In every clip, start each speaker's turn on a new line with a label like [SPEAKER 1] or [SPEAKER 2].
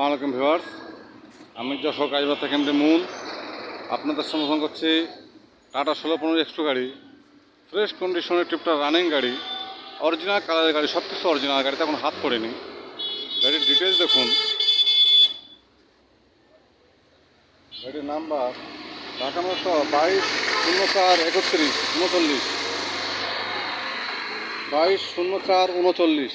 [SPEAKER 1] আলাইকুম ভিউয়ার্স। আমি যশোর কাজবার্তা কেন্দ্রে মুন আপনাদের সমর্থন করছি টাটা ষোলো পনেরো এক্সট্রো গাড়ি, ফ্রেশ কন্ডিশনের ট্রিপটা রানিং গাড়ি অরিজিনাল কালারের গাড়ি সব কিছু অরিজিনাল গাড়িতে এখন হাত পড়েনি। গাড়ির ডিটেলস দেখুন। গাড়ির নাম্বার ঢাকা মতো বাইশ শূন্য চার একত্রিশ, উনচল্লিশ। বাইশ শূন্য চার, উনচল্লিশ।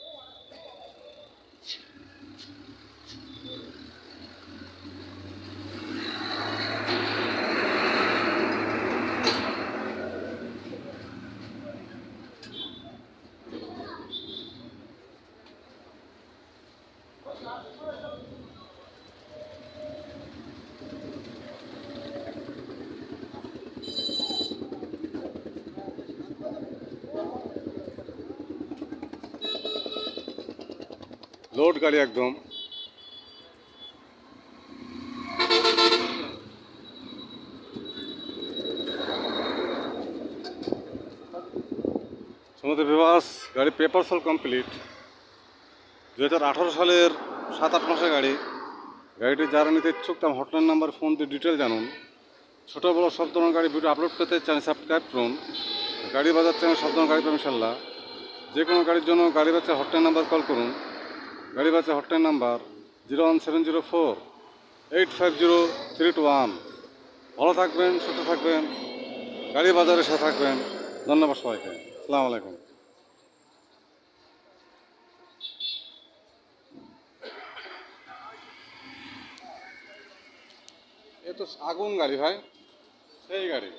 [SPEAKER 1] লোড গাড়ি একদম। সমুদ্র বিবাস গাড়ি পেপার সল কমপ্লিট দু হাজার আঠারো সালের সাত আট মাসের গাড়ি। গাড়িটি যারা নিতে ইচ্ছুক তার হটলাইন নাম্বার ফোন দিয়ে ডিটেল জানুন। ছোটো বড়ো সব ধরনের গাড়ি ভিডিও আপলোড পেতে চ্যানেল সাবস্ক্রাইব করুন। গাড়ি বাজার চ্যানেল সব ধরনের গাড়ি পাবেন যে কোনো গাড়ির জন্য গাড়ি বাচ্চা হটলাইন নাম্বার কল করুন। গাড়ি বাচ্চা hotline number zero one seven zero four eight five zero three two one ভালো থাকবেন, সুস্থ থাকবেন। গাড়ি বাজারের সাথে থাকবেন। ধন্যবাদ সবাইকে। আসসালামু আলাইকুম। এ তো আগুন গাড়ি ভাই সেই গাড়ি।